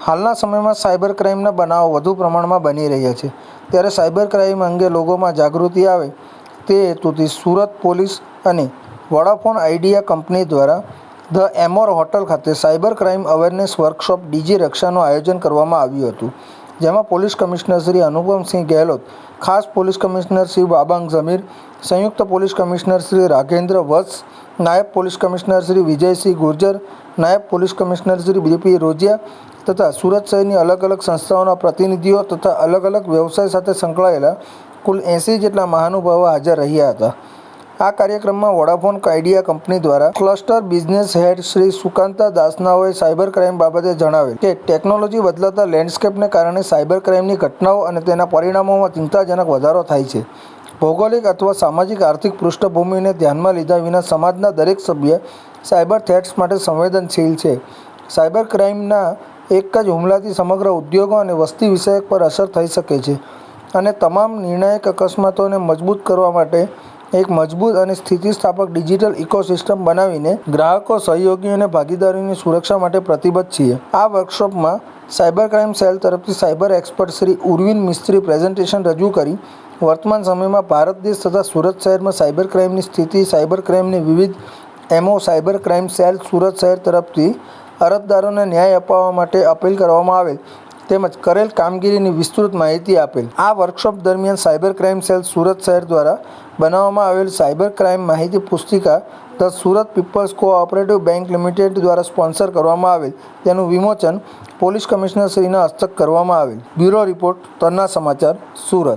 હાલના સમયમાં સાયબર ક્રાઇમના બનાવો વધુ પ્રમાણમાં બની રહ્યા છે. ત્યારે સાયબર ક્રાઇમ અંગે લોકોમાં જાગૃતિ આવે તે હેતુથી સુરત પોલીસ અને વોડાફોન આઈડિયા કંપની દ્વારા ધ એમોર હોટલ ખાતે cyber crime awareness workshop DG રક્ષાનું આયોજન કરવામાં આવ્યું હતું. જેમાં પોલીસ કમિશનર શ્રી અનુપમસિંહ ગેહલોત, ખાસ પોલીસ કમિશનર શ્રી બાબાંગ ઝમીર, સંયુક્ત પોલીસ કમિશનર શ્રી રાઘેન્દ્ર વત્સ, નાયબ પોલીસ કમિશનર શ્રી વિજયસિંહ ગુર્જર, નાયબ police commissioner Shri BP Rojiya તથા સુરત શહેરની અલગ અલગ સંસ્થાઓના પ્રતિનિધિઓ તથા અલગ અલગ વ્યવસાય સાથે સંકળાયેલા કુલ એંસી જેટલા મહાનુભાવો હાજર રહ્યા હતા. આ કાર્યક્રમમાં વોડાફોન કાઇડિયા કંપની દ્વારા cluster business head Shri Sukanta દાસનાઓએ cyber crime બાબતે જણાવેલ કે ટેકનોલોજી બદલાતા લેન્ડસ્કેપને કારણે સાયબર ક્રાઇમની ઘટનાઓ અને તેના પરિણામોમાં ચિંતાજનક વધારો થાય છે. ભૌગોલિક અથવા સામાજિક આર્થિક પૃષ્ઠભૂમિને ધ્યાનમાં લીધા વિના સમાજના દરેક સભ્ય સાયબર થ્રેટ્સ માટે સંવેદનશીલ છે. સાયબર ક્રાઇમના એક જ હુમલાથી સમગ્ર ઉદ્યોગો અને વસ્તી વિષયક પર અસર થઈ શકે છે અને તમામ નિર્ણાયક અકસ્માતોને મજબૂત કરવા માટે એક મજબૂત અને સ્થિતિસ્થાપક ડિજિટલ ઇકોસિસ્ટમ બનાવીને ગ્રાહકો, સહયોગી અને ભાગીદારોની સુરક્ષા માટે પ્રતિબદ્ધ છીએ. આ વર્કશોપમાં સાયબર ક્રાઇમ સેલ તરફથી cyber expert Shri Urvin Mistry presentation રજૂ કરી. વર્તમાન સમયમાં ભારત દેશ તથા સુરત શહેરમાં સાયબર ક્રાઇમની સ્થિતિ, સાયબર ક્રાઇમની વિવિધ MO, cyber crime cell Surat શહેર તરફથી અરજદારોને ન્યાય અપાવવા માટે અપીલ કરવામાં આવેલ. તેમજ કરેલ કામગીરીની વિસ્તૃત માહિતી આપેલ. આ વર્કશોપ દરમિયાન સાયબર ક્રાઇમ સેલ સુરત શહેર દ્વારા બનાવવામાં આવેલ સાયબર ક્રાઇમ માહિતી પુસ્તિકા the Surat people's cooperative bank limited દ્વારા સ્પોન્સર કરવામાં આવેલ. તેનું વિમોચન પોલીસ કમિશનર શ્રીના હસ્તક કરવામાં આવેલ. બ્યુરો રિપોર્ટ તરના સમાચાર, સુરત.